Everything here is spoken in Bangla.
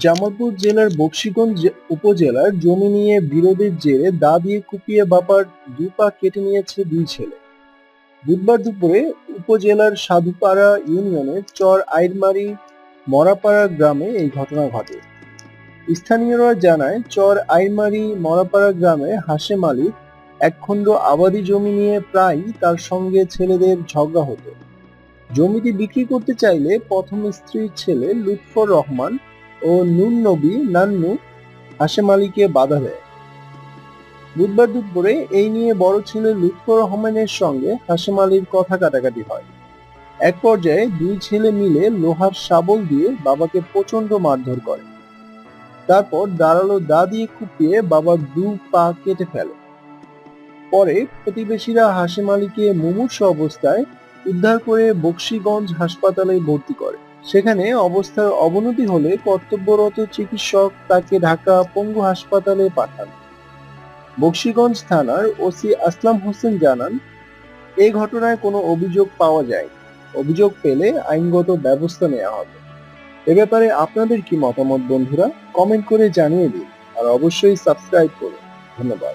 জামালপুর জেলার বকশীগঞ্জ উপজেলার জমি নিয়ে বিরোধের জেরে দা দিয়ে কুপিয়ে বাবার দু পা কেটে নিয়েছে দুই ছেলে। বুধবার দুপুরে উপজেলার সাধুপাড়া ইউনিয়নের চর আইরমারি মরাপাড়া গ্রামে এই ঘটনা ঘটে। স্থানীয়রা জানায়, চর আইরমারি মরাপাড়া গ্রামে হাসেম আলীর একখণ্ড আবাদি জমি নিয়ে প্রায়ই তার সঙ্গে ছেলেদের ঝগড়া হতো। জমিটি বিক্রি করতে চাইলে প্রথম স্ত্রীর ছেলে লুৎফর রহমান ও নুন নবী নান্নু হাশেম আলীকে বাধা দেয়। বুধবার দুপুরে এই নিয়ে বড় ছেলে লুৎফর রহমানের সঙ্গে হাশেম আলীর কথা কাটাকাটি হয়। এক পর্যায়ে দুই ছেলে মিলে লোহার শাবল দিয়ে বাবাকে প্রচণ্ড মারধর করে। তারপর দাঁড়াল দা দিয়ে কুপিয়ে বাবার দু পা কেটে ফেলে। পরে প্রতিবেশীরা হাশেম আলীকে মুমূর্ষ অবস্থায় উদ্ধার করে বক্সিগঞ্জ হাসপাতালে ভর্তি করে। সেখানে অবস্থার অবনতি হলে কর্তব্যরত চিকিৎসক তাকে ঢাকা পঙ্গু হাসপাতালে পাঠান। বক্সিগঞ্জ থানার ওসি আসলাম হোসেন জানান এই ঘটনায় কোনো অভিযোগ পাওয়া যায় অভিযোগ পেলে আইনগত ব্যবস্থা নেওয়া হবে। এ ব্যাপারে আপনাদের কি মতামত বন্ধুরা? কমেন্ট করে জানিয়ে দিন, আর অবশ্যই সাবস্ক্রাইব করুন। ধন্যবাদ।